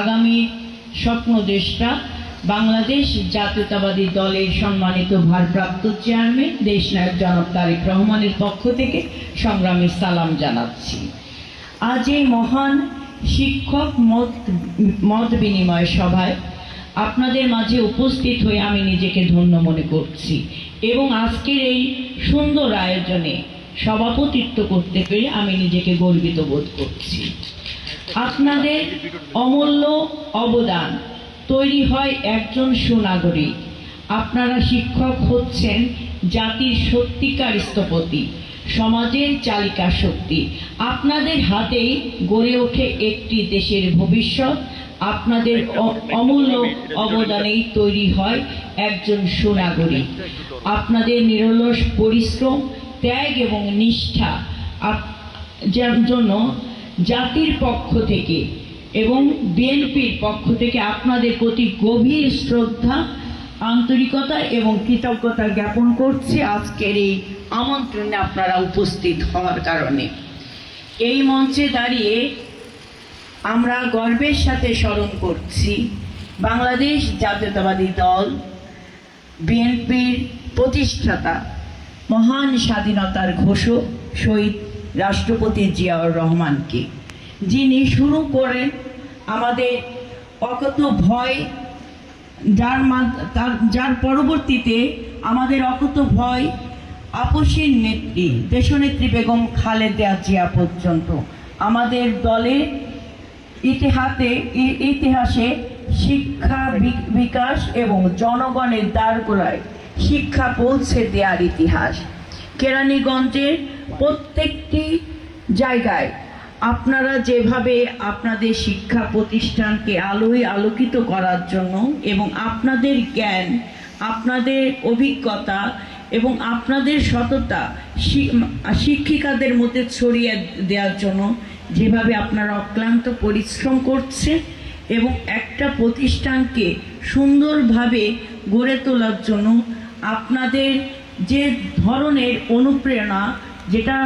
আগামী স্বপ্নদেশটা বাংলাদেশ জাতীয়তাবাদী দলের সম্মানিত ভারপ্রাপ্ত চেয়ারম্যান দেশনায়ক জনাব তারেক রহমানের পক্ষ থেকে সংগ্রামী সালাম জানাচ্ছি। আজ এই মহান শিক্ষক মত মত বিনিময় সভায় আপনাদের মাঝে উপস্থিত হয়ে আমি নিজেকে ধন্য মনে করছি এবং আজকের এই সুন্দর আয়োজনে সভাপতিত্ব করতে পেরে আমি নিজেকে গর্বিত বোধ করছি। আপনাদের অমূল্য অবদান। তৈরি হয় একজন সুনাগরিক। আপনারা শিক্ষক হচ্ছেন জাতির সত্যিকার স্থপতি সমাজের চালিকা শক্তি। আপনাদের হাতেই গড়ে ওঠে একটি দেশের ভবিষ্যৎ। আপনাদের অমূল্য অবদানেই তৈরি হয় একজন সুনাগরিক। আপনাদের নিরলস পরিশ্রম ত্যাগ এবং নিষ্ঠা জন্য জাতির পক্ষ থেকে এবং বিএনপির পক্ষ থেকে আপনাদের প্রতি গভীর শ্রদ্ধা, আন্তরিকতা এবং কৃতজ্ঞতা জ্ঞাপন করছি আজকের এই আমন্ত্রণে আপনারা উপস্থিত হওয়ার কারণে। এই মঞ্চে দাঁড়িয়ে আমরা গর্বের সাথে স্মরণ করছি বাংলাদেশ জাতীয়তাবাদী দল, বিএনপির প্রতিষ্ঠাতা, মহান স্বাধীনতার ঘোষক শহীদ রাষ্ট্রপতি জিয়াউর রহমানকে, যিনি শুরু করেন আমাদের অকত ভয়, যার তার, যার পরবর্তীতে আমাদের অকত ভয় আপসের নেত্রী, দেশনেত্রী বেগম খালেদা জিয়া পর্যন্ত আমাদের দলে ইতিহাসে ই- ইতিহাসে শিক্ষা বিকাশ এবং জনগণের দ্বারগোড়ায় শিক্ষা পৌঁছে দেওয়ার ইতিহাস। কেরানীগঞ্জের প্রত্যেকটি জায়গায় আপনারা যেভাবে আপনাদের শিক্ষা প্রতিষ্ঠানকে আলোয় আলোকিত করার জন্য এবং আপনাদের জ্ঞান, আপনাদের অভিজ্ঞতা এবং আপনাদের সততা শিক্ষিকাদের মধ্যে ছড়িয়ে দেওয়ার জন্য যেভাবে আপনারা অক্লান্ত পরিশ্রম করছে এবং একটা প্রতিষ্ঠানকে সুন্দরভাবে গড়ে তোলার জন্য আপনাদের যে ধরনের অনুপ্রেরণা যেটা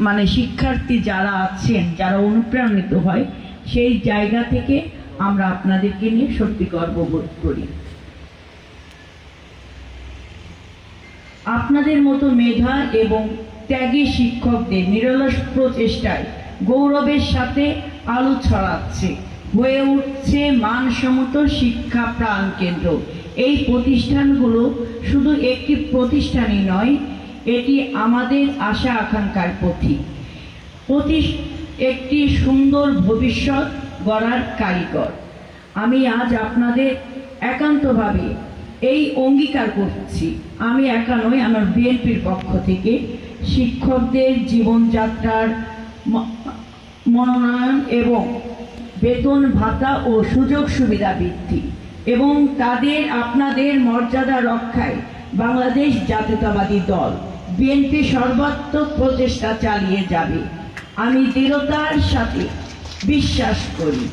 মানে শিক্ষার্থী যারা আছেন, যারা অনুপ্রাণিত হয়, সেই জায়গা থেকে আমরা আপনাদেরকে নিয়ে সত্যি গর্ববোধ করি। আপনাদের মতো মেধা এবং ত্যাগী শিক্ষকদের নিরলস প্রচেষ্টায় গৌরবের সাথে আলো ছড়াচ্ছে, হয়ে উঠছে মানসম্মত শিক্ষা প্রাণ কেন্দ্র এই প্রতিষ্ঠানগুলো শুধু একটি প্রতিষ্ঠানই নয় এটি আমাদের আশা আকাঙ্ক্ষার পথিক প্রতি একটি সুন্দর ভবিষ্যৎ গড়ার কারিগর। আমি আজ আপনাদের একান্তভাবে এই অঙ্গীকার করছি। আমি একা নই, আমার বিএনপির পক্ষ থেকে। শিক্ষকদের জীবনযাত্রার মনোনয়ন এবং বেতন ভাতা ও সুযোগ সুবিধা বৃদ্ধি এবং তাদের আপনাদের মর্যাদা রক্ষায় বাংলাদেশ জাতীয়তাবাদী দল বিএনপি সর্বাত্মক প্রচেষ্টা চালিয়ে যাবে। আমি দৃঢ়তার সাথে বিশ্বাস করি।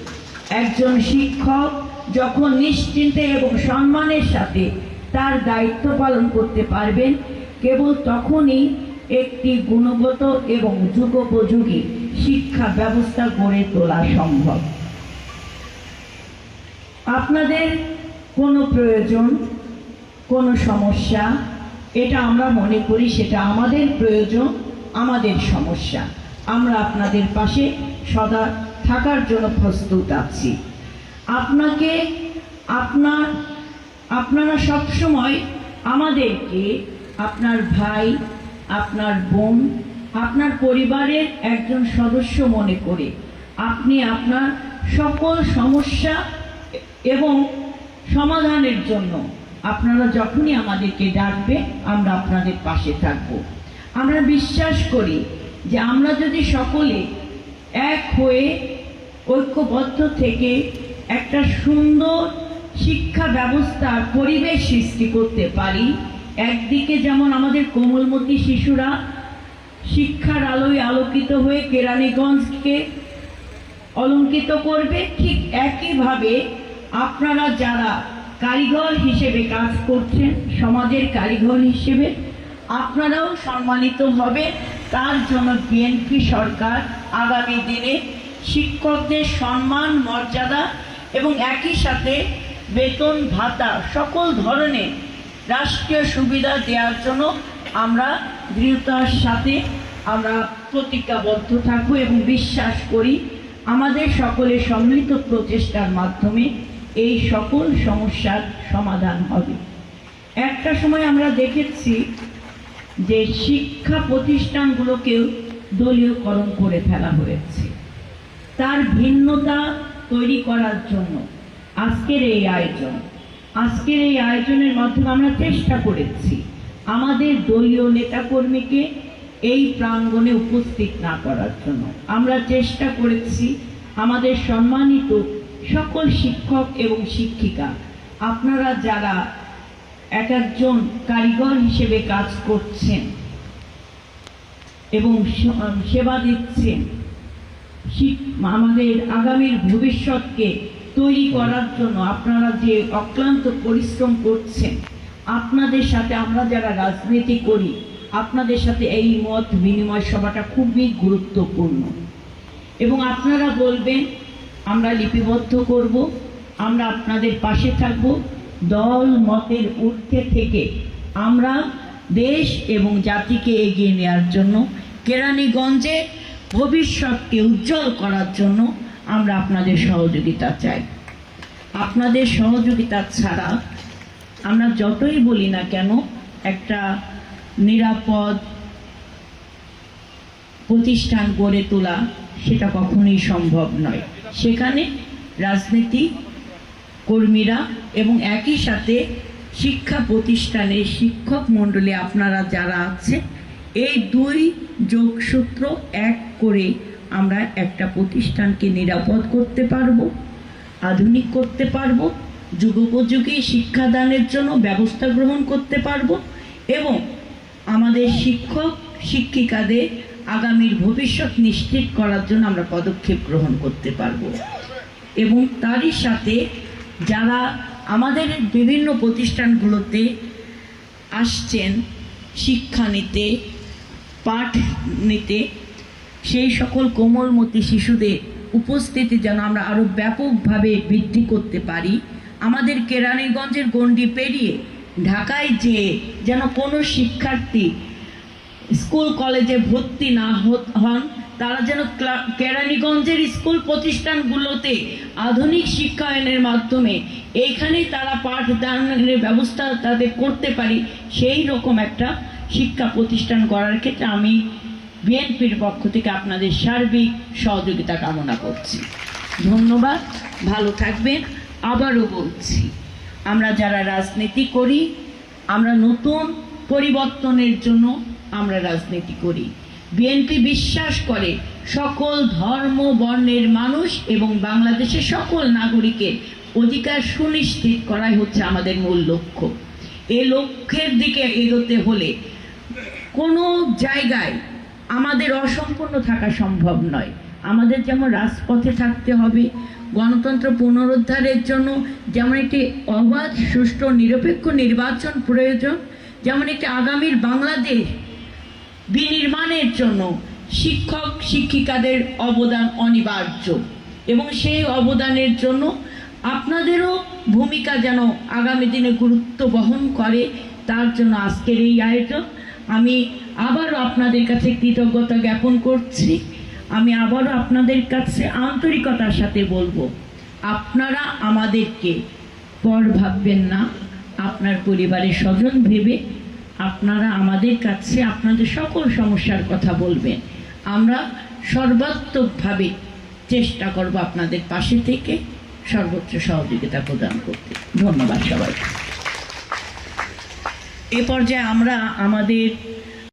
একজন শিক্ষক যখন নিশ্চিন্তে এবং সম্মানের সাথে তার দায়িত্ব পালন করতে পারবেন, কেবল তখনই একটি গুণগত এবং যুগোপযোগী শিক্ষা ব্যবস্থা গড়ে তোলা সম্ভব। আপনাদের কোনো প্রয়োজন, কোনো সমস্যা এটা আমরা মনে করি সেটা আমাদের প্রয়োজন, আমাদের সমস্যা। আমরা আপনাদের পাশে সদা থাকার জন্য প্রস্তুত আছি। আপনাকে, আপনার, আপনারা সবসময় আমাদেরকে আপনার ভাই, আপনার বোন, আপনার পরিবারের একজন সদস্য মনে করে। আপনি আপনার সকল সমস্যা এবং সমাধানের জন্য আপনারা যখনই আমাদেরকে ডাকবে, আমরা আপনাদের পাশে থাকব। আমরা বিশ্বাস করি যে আমরা যদি সকলে এক হয়ে ঐক্যবদ্ধ থেকে একটা সুন্দর শিক্ষা ব্যবস্থার পরিবেশ সৃষ্টি করতে পারি, একদিকে যেমন আমাদের কোমলমতি শিশুরা শিক্ষার আলোয় আলোকিত হয়ে কেরানীগঞ্জকে অলঙ্কিত করবে, ঠিক একইভাবে আপনারা যারা কারিগর হিসেবে কাজ করছেন, সমাজের কারিগর হিসেবে। আপনারাও সম্মানিত হবে। তার জন্য বিএনপি সরকার আগামী দিনে শিক্ষকদের সম্মান, মর্যাদা এবং একই সাথে বেতন, ভাতা সকল ধরনের রাষ্ট্রীয় সুবিধা দেওয়ার জন্য আমরা দৃঢ়তার সাথে আমরা প্রতিজ্ঞাবদ্ধ থাকব এবং বিশ্বাস করি আমাদের সকলের সম্মিলিত প্রচেষ্টার মাধ্যমে এই সকল সমস্যার সমাধান হবে। একটা সময় আমরা দেখেছি যে শিক্ষা প্রতিষ্ঠানগুলোকেও দলীয়করণ করে ফেলা হয়েছে। তার ভিন্নতা তৈরি করার জন্য আজকের এই আয়োজন। আজকের এই আয়োজনের মাধ্যমে আমরা চেষ্টা করেছি আমাদের দলীয় নেতাকর্মীকে এই প্রাঙ্গণে উপস্থিত না করার জন্য। আমরা চেষ্টা করেছি আমাদের সম্মানিত সকল শিক্ষক এবং শিক্ষিকা, আপনারা যারা এক একজন কারিগর হিসেবে কাজ করছেন এবং সেবা দিচ্ছেন আমাদের আগামীর ভবিষ্যৎকে তৈরি করার জন্য আপনারা যে অক্লান্ত পরিশ্রম করছেন, আপনাদের সাথে আমরা যারা রাজনীতি করি, আপনাদের সাথে এই মত বিনিময় সভাটা খুবই গুরুত্বপূর্ণ। এবং আপনারা বলবেন আমরা লিপিবদ্ধ করব, আমরা আপনাদের পাশে থাকব, দল মতের ঊর্ধ্বে থেকে। আমরা দেশ এবং জাতিকে এগিয়ে নেওয়ার জন্য, কেরানীগঞ্জে ভবিষ্যৎকে উজ্জ্বল করার জন্য আমরা আপনাদের সহযোগিতা চাই। আপনাদের সহযোগিতা ছাড়া আমরা যতই বলি না কেন, একটা নিরাপদ প্রতিষ্ঠান গড়ে তোলা সেটা কখনোই সম্ভব নয়। সেখানে রাজনীতি কর্মীরা এবং একই সাথে শিক্ষা প্রতিষ্ঠানে শিক্ষক মণ্ডলী আপনারা যারা আছে এই দুই যোগসূত্র এক করে আমরা একটা প্রতিষ্ঠানকে নিরাপদ করতে পারব, আধুনিক করতে পারব, যুগোপযোগী শিক্ষাদানের জন্য ব্যবস্থা গ্রহণ করতে পারব এবং আমাদের শিক্ষক, শিক্ষিকাদের আগামীর ভবিষ্যৎ নিশ্চিত করার জন্য আমরা পদক্ষেপ গ্রহণ করতে পারব। এবং তারই সাথে যারা আমাদের বিভিন্ন প্রতিষ্ঠানগুলোতে আসছেন, শিক্ষা নিতে, পাঠ নিতে, সেই সকল কোমলমতি শিশুদের উপস্থিতি যেন আমরা আরও ব্যাপকভাবে বৃদ্ধি করতে পারি। আমাদের কেরানীগঞ্জের গণ্ডি পেরিয়ে ঢাকায় যেয়ে যেন কোনো শিক্ষার্থী স্কুল, কলেজে ভর্তি না হন, তারা যেন কেরানীগঞ্জের স্কুল প্রতিষ্ঠানগুলোতে আধুনিক শিক্ষায়নের মাধ্যমে এইখানেই তারা পাঠদানের ব্যবস্থা তাদের করতে পারি, সেই রকম একটা শিক্ষা প্রতিষ্ঠান করার ক্ষেত্রে আমি বিএনপির পক্ষ থেকে আপনাদের সার্বিক সহযোগিতা কামনা করছি। ধন্যবাদ, ভালো থাকবেন, আবারও বলছি, আমরা যারা রাজনীতি করি, আমরা নতুন পরিবর্তনের জন্য আমরা রাজনীতি করি। বিএনপি বিশ্বাস করে সকল ধর্ম, বর্ণের মানুষ এবং বাংলাদেশের সকল নাগরিকের অধিকার সুনিশ্চিত করাই হচ্ছে আমাদের মূল লক্ষ্য। এ লক্ষ্যের দিকে এগোতে হলে কোনো জায়গায় আমাদের অসম্পূর্ণ থাকা সম্ভব নয়। আমাদের যেমন রাজপথে থাকতে হবে, গণতন্ত্র পুনরুদ্ধারের জন্য যেমন একটি অবাধ, সুষ্ঠু, নিরপেক্ষ নির্বাচন প্রয়োজন, যেমন একটি আগামীর বাংলাদেশ বিনির্মাণের জন্য শিক্ষক শিক্ষিকাদের অবদান অনিবার্য এবং সেই অবদানের জন্য আপনাদেরও ভূমিকা যেন আগামী দিনে গুরুত্ব বহন করে, তার জন্য আজকের এই আয়োজন। আমি আবারও আপনাদের কাছে কৃতজ্ঞতা জ্ঞাপন করছি। আমি আবারও আপনাদের কাছে আন্তরিকতার সাথে বলব, আপনারা আমাদেরকে পর ভাববেন না, আপনার পরিবারের স্বজন ভেবে আপনারা আমাদের কাছে আপনাদের সকল সমস্যার কথা বলবেন। আমরা সর্বাত্মকভাবে চেষ্টা করব আপনাদের পাশে থেকে সর্বোচ্চ সহযোগিতা প্রদান করতে। ধন্যবাদ সবাই এ পর্যায়ে আমরা আমাদের